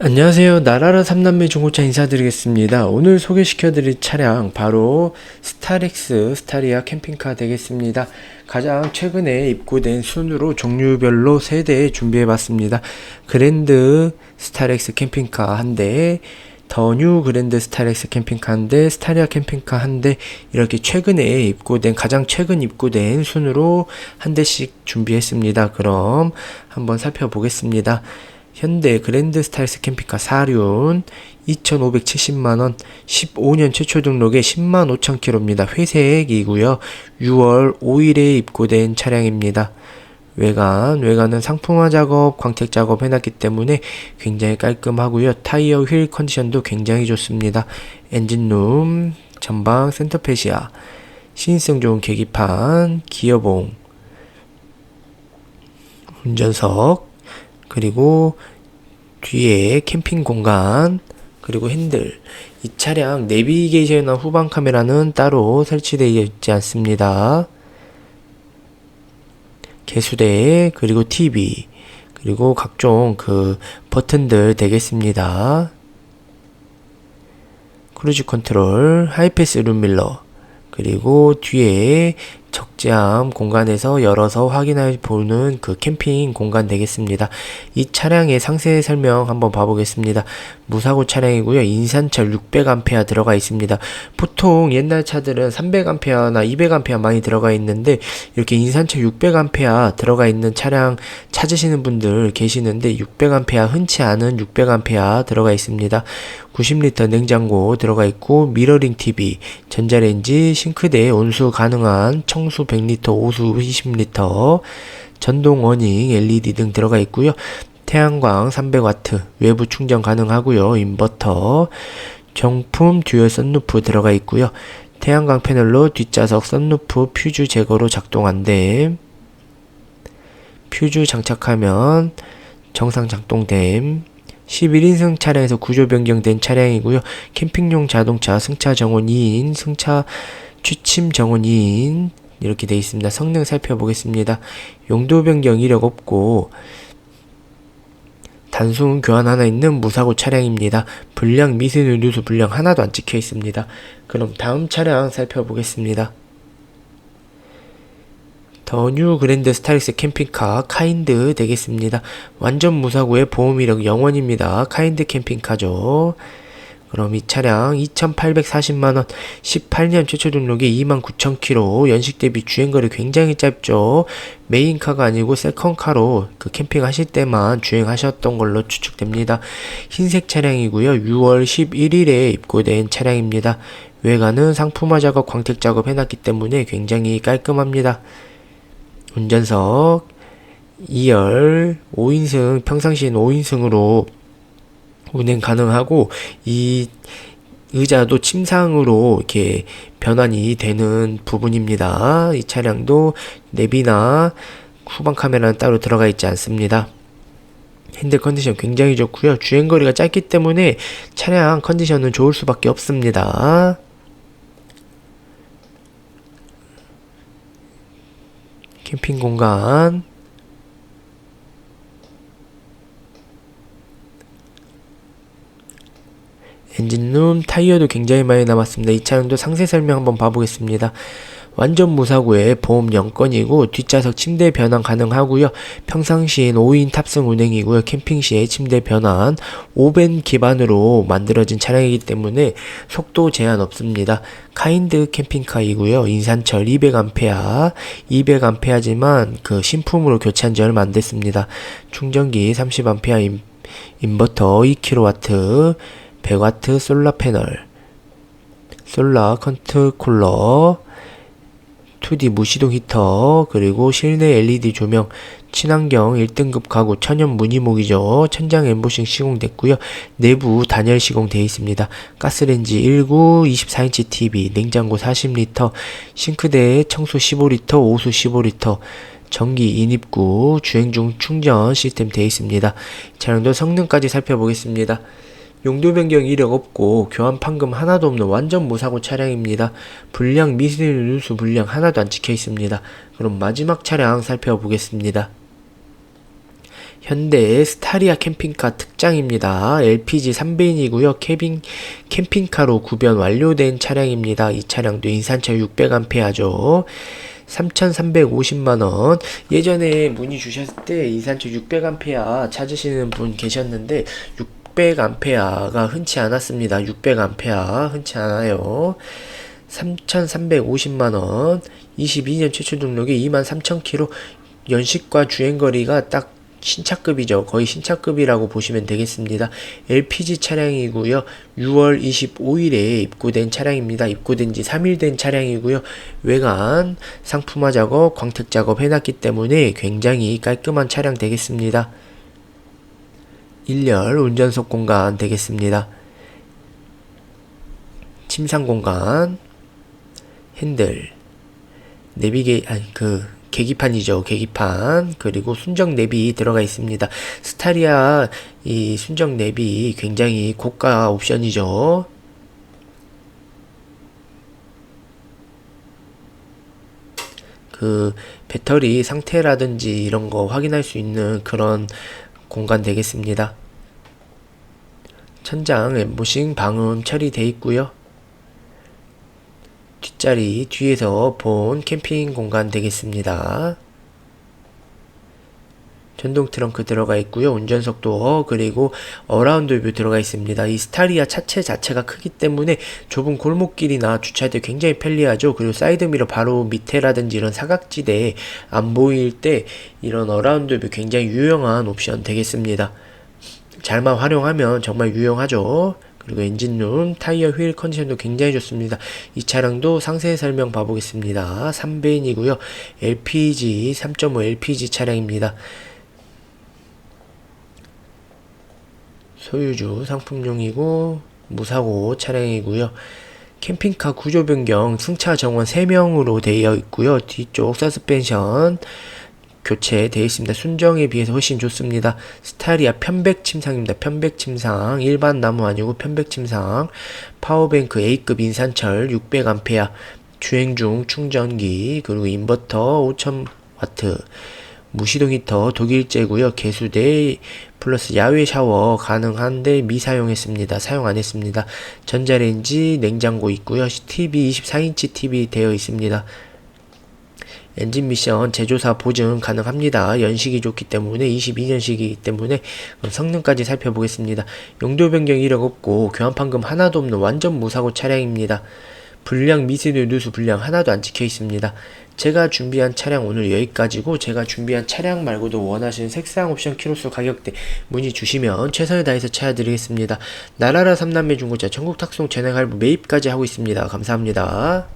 안녕하세요. 나라라 삼남매 중고차 인사드리겠습니다. 오늘 소개시켜드릴 차량 바로 스타렉스 스타리아 캠핑카 되겠습니다. 가장 최근에 입고된 순으로 종류별로 3대 준비해봤습니다. 그랜드 스타렉스 캠핑카 한 대, 더뉴 그랜드 스타렉스 캠핑카 한 대, 스타리아 캠핑카 한 대, 이렇게 최근에 입고된, 가장 최근 입고된 순으로 한 대씩 준비했습니다. 그럼 한번 살펴보겠습니다. 현대 그랜드 스타일스 캠핑카 4륜 2,570만원 15년 최초 등록에 10만 5천 킬로입니다. 회색이고요. 6월 5일에 입고된 차량입니다. 외관, 외관은 상품화 작업, 광택 작업 해놨기 때문에 굉장히 깔끔하고요. 타이어 휠 컨디션도 굉장히 좋습니다. 엔진룸, 전방 센터페시아, 신인성 좋은 계기판, 기어봉, 운전석, 그리고 뒤에 캠핑 공간, 그리고 핸들. 이 차량 내비게이션이나 후방 카메라는 따로 설치되어 있지 않습니다. 개수대, 그리고 TV, 그리고 각종 그 버튼들 되겠습니다. 크루즈 컨트롤, 하이패스 룸밀러, 그리고 뒤에 적재함 공간에서 열어서 확인해 보는 그 캠핑 공간 되겠습니다. 이 차량의 상세 설명 한번 봐보겠습니다. 무사고 차량이고요. 인산철 600A 들어가 있습니다. 보통 옛날 차들은 300A나 200A 많이 들어가 있는데 이렇게 인산철 600A 들어가 있는 차량 찾으시는 분들 계시는데 600A 흔치 않은 600A 들어가 있습니다. 90리터 냉장고 들어가 있고 미러링 TV, 전자레인지, 싱크대 온수 가능한 청수 100리터, 오수 20리터, 전동 어닝, LED 등 들어가 있고요. 태양광 300W, 외부 충전 가능하고요. 인버터, 정품 듀얼 썬루프 들어가 있고요. 태양광 패널로 뒷좌석 썬루프 퓨즈 제거로 작동한대. 퓨즈 장착하면 정상 작동됨. 11인승 차량에서 구조 변경된 차량이고요. 캠핑용 자동차 승차 정원 2인, 승차 취침 정원 2인 이렇게 되어 있습니다. 성능 살펴보겠습니다. 용도 변경 이력 없고 단순 교환 하나 있는 무사고 차량입니다. 불량 미세누 누수 불량 하나도 안 찍혀 있습니다. 그럼 다음 차량 살펴보겠습니다. 더뉴 그랜드 스타일스 캠핑카 카인드 되겠습니다. 완전 무사고의 보험 이력 0원입니다. 카인드 캠핑카죠. 그럼 이 차량 2,840만원 18년 최초 등록이 29,000km 연식 대비 주행거리 굉장히 짧죠. 메인카가 아니고 세컨카로 그 캠핑 하실 때만 주행하셨던 걸로 추측됩니다. 흰색 차량이고요. 6월 11일에 입고된 차량입니다. 외관은 상품화 작업 광택 작업 해놨기 때문에 굉장히 깔끔합니다. 운전석 2열 5인승 평상시엔 5인승으로 운행 가능하고 이 의자도 침상으로 이렇게 변환이 되는 부분입니다. 이 차량도 내비나 후방 카메라는 따로 들어가 있지 않습니다. 핸들 컨디션 굉장히 좋고요. 주행 거리가 짧기 때문에 차량 컨디션은 좋을 수밖에 없습니다. 캠핑 공간 엔진룸 타이어도 굉장히 많이 남았습니다. 이 차량도 상세 설명 한번 봐보겠습니다. 완전 무사고에 보험 0건이고 뒷좌석 침대 변환 가능하고요. 평상시엔 5인 탑승 운행이고요. 캠핑 시에 침대 변환 5벤 기반으로 만들어진 차량이기 때문에 속도 제한 없습니다. 카인드 캠핑카이고요. 인산철 200A, 200A지만 그 신품으로 교체한 지 얼마 안 됐습니다. 충전기 30A 인버터 2kW 100W 솔라 패널, 솔라 컨트롤러, 2D 무시동 히터, 그리고 실내 LED 조명, 친환경 1등급 가구 천연 무늬목이죠. 천장 엠보싱 시공됐고요. 내부 단열 시공되어 있습니다. 가스렌지 19, 24인치 TV, 냉장고 40리터, 싱크대 청소 15리터, 오수 15리터, 전기 인입구, 주행 중 충전 시스템 되어 있습니다. 차량도 성능까지 살펴보겠습니다. 용도 변경 이력 없고 교환 판금 하나도 없는 완전 무사고 차량입니다. 불량 미세누 누수 불량 하나도 안 찍혀 있습니다. 그럼 마지막 차량 살펴보겠습니다. 현대 스타리아 캠핑카 특장입니다. LPG 3배인이고요. 캐빈 캠핑카로 구변 완료된 차량입니다. 이 차량도 인산철 600A죠. 3,350만원. 예전에 문의 주셨을 때 인산철 600A 찾으시는 분 계셨는데 600A가 흔치 않았습니다. 600A 흔치 않아요. 3,350만원. 22년 최초 등록에 23,000km. 연식과 주행거리가 딱 신차급이죠. 거의 신차급이라고 보시면 되겠습니다. LPG 차량이고요. 6월 25일에 입고된 차량입니다. 입고된 지 3일 된 차량이고요. 외관 상품화 작업, 광택 작업 해놨기 때문에 굉장히 깔끔한 차량 되겠습니다. 1열 운전석 공간 되겠습니다. 침상 공간, 핸들, 내비게 아니 그 계기판이죠. 계기판 그리고 순정 내비 들어가 있습니다. 스타리아 이 순정 내비 굉장히 고가 옵션이죠. 그 배터리 상태라든지 이런 거 확인할 수 있는 그런 공간 되겠습니다. 천장 엠보싱 방음 처리되어 있고요. 뒷자리 뒤에서 본 캠핑 공간 되겠습니다. 전동 트렁크 들어가 있고요. 운전석 도어 그리고 어라운드 뷰 들어가 있습니다. 이 스타리아 차체 자체가 크기 때문에 좁은 골목길이나 주차할 때 굉장히 편리하죠. 그리고 사이드 미러 바로 밑에라든지 이런 사각지대에 안 보일 때 이런 어라운드 뷰 굉장히 유용한 옵션 되겠습니다. 잘만 활용하면 정말 유용하죠. 그리고 엔진룸, 타이어 휠 컨디션도 굉장히 좋습니다. 이 차량도 상세 설명 봐보겠습니다. 3배인이고요. LPG, 3.5 LPG 차량입니다. 소유주 상품용이고 무사고 차량이고요. 캠핑카 구조 변경 승차 정원 3명으로 되어 있고요. 뒤쪽 서스펜션 교체 되어 있습니다. 순정에 비해서 훨씬 좋습니다. 스타리아 편백 침상입니다. 편백 침상 일반 나무 아니고 편백 침상 파워뱅크 A급 인산철 600A 주행 중 충전기 그리고 인버터 5000W 무시동 히터 독일 제고요. 개수대 플러스 야외 샤워 가능한데 미사용했습니다. 사용 안 했습니다. 전자레인지 냉장고 있고요. TV 24인치 TV 되어 있습니다. 엔진 미션 제조사 보증 가능합니다. 연식이 좋기 때문에 22년식이기 때문에 성능까지 살펴보겠습니다. 용도 변경 이력 없고 교환 판금 하나도 없는 완전 무사고 차량입니다. 불량 미세누 누수 불량 하나도 안 찍혀 있습니다. 제가 준비한 차량 오늘 여기까지고 제가 준비한 차량 말고도 원하시는 색상 옵션 키로수 가격대 문의 주시면 최선을 다해서 찾아드리겠습니다. 나라라 삼남매 중고차 전국 탁송 전액 할부 매입까지 하고 있습니다. 감사합니다.